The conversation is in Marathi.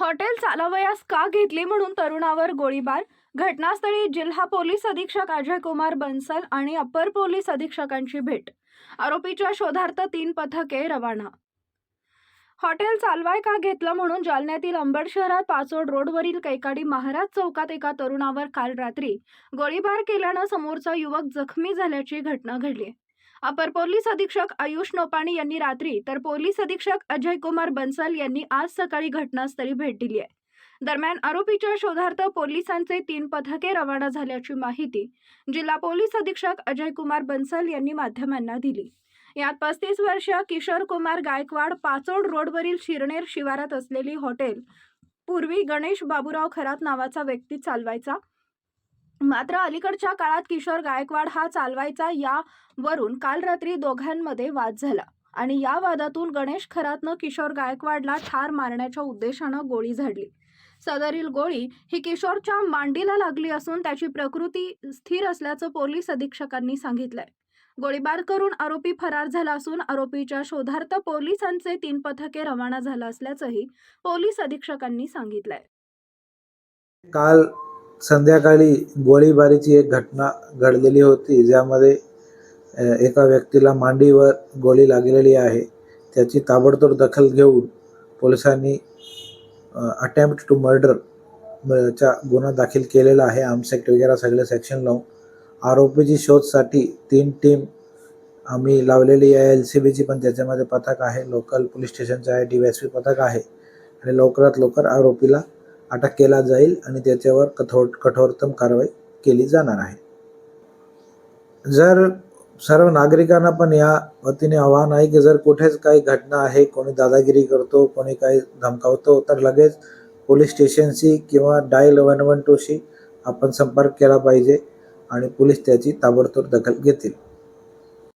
हॉटेल चालवयास का घेतली म्हणून तरुणावर गोळीबार? घटनास्थळी जिल्हा पोलीस अधीक्षक अजय कुमार बन्सल आणि अप्पर पोलीस अधीक्षकांची भेट. आरोपीच्या शोधार्थ तीन पथके रवाना. हॉटेल चालवाय का घेतलं म्हणून जालन्यातील अंबड शहरात पाचोड रोडवरील कैकाडी महाराज चौकात एका तरुणावर काल रात्री गोळीबार केल्यानं समोरचा युवक जखमी झाल्याची घटना घडली. अपर पोलीस अधीक्षक आयुष नोपाणी यांनी रात्री तर पोलीस अधीक्षक अजय कुमार बन्सल यांनी आज सकाळी घटनास्थळी भेट दिली आहे. दरम्यान आरोपीच्या शोधार्थ पोलिसांचे तीन पथके रवाना झाल्याची माहिती जिल्हा पोलीस अधीक्षक अजय कुमार बन्सल यांनी माध्यमांना दिली. यात पस्तीस वर्षीय किशोर कुमार गायकवाड पाचोड रोडवरील शिरनेर शिवारात असलेली हॉटेल पूर्वी गणेश बाबूराव खरात नावाचा व्यक्ती चालवायचा मात्र अलीकडच्या काळात किशोर गायकवाड हा चालवायचा यावरून काल रात्री दोघांमध्ये वाद झाला. आणि या वादातून गणेश खरातनं किशोर गायकवाडला ठार मारण्याच्या उद्देशानं गोळी झाडली. सदरील गोळी ही किशोरच्या मांडीला लागली असून त्याची प्रकृती स्थिर असल्याचं पोलीस अधीक्षकांनी सांगितलंय. गोळीबार करून आरोपी फरार झाला असून आरोपीच्या शोधार्थ पोलिसांचे तीन पथके रवाना झालं असल्याचंही पोलीस अधीक्षकांनी सांगितलंय. काल संध्याकाळी गोळीबारीची एक घटना घडलेली होती ज्यामध्ये एका व्यक्तीला मांडीवर गोळी लागलेली आहे. त्याची ताबडतोब दखल घेऊन पोलिसांनी अटेम्प्ट टू मर्डर चा गुन्हा दाखल केलेला आहे. आमसेक्ट वगैरे सगळे सेक्शन लावून आरोपीची शोधसाठी तीन टीम आम्ही लावलेली आहे. एल सी बीची पण त्याच्यामध्ये पथक आहे. लोकल पोलीस स्टेशनचं आहे. डी एस पी पथक आहे. आणि लवकरात लवकर आरोपीला अटक केला जाईल आणि त्याच्यावर कठोर कठोरतम कारवाई केली जाणार आहे. जर सर्व नागरिकांना पण या वतीने आव्हान आहे की जर कुठेच काही घटना आहे कोणी दादागिरी करतो कोणी काही धमकावतो तर लगेच पोलीस स्टेशनशी किंवा डायल वन वन टूशी आपण संपर्क केला पाहिजे आणि पोलीस त्याची ताबडतोब दखल घेतील.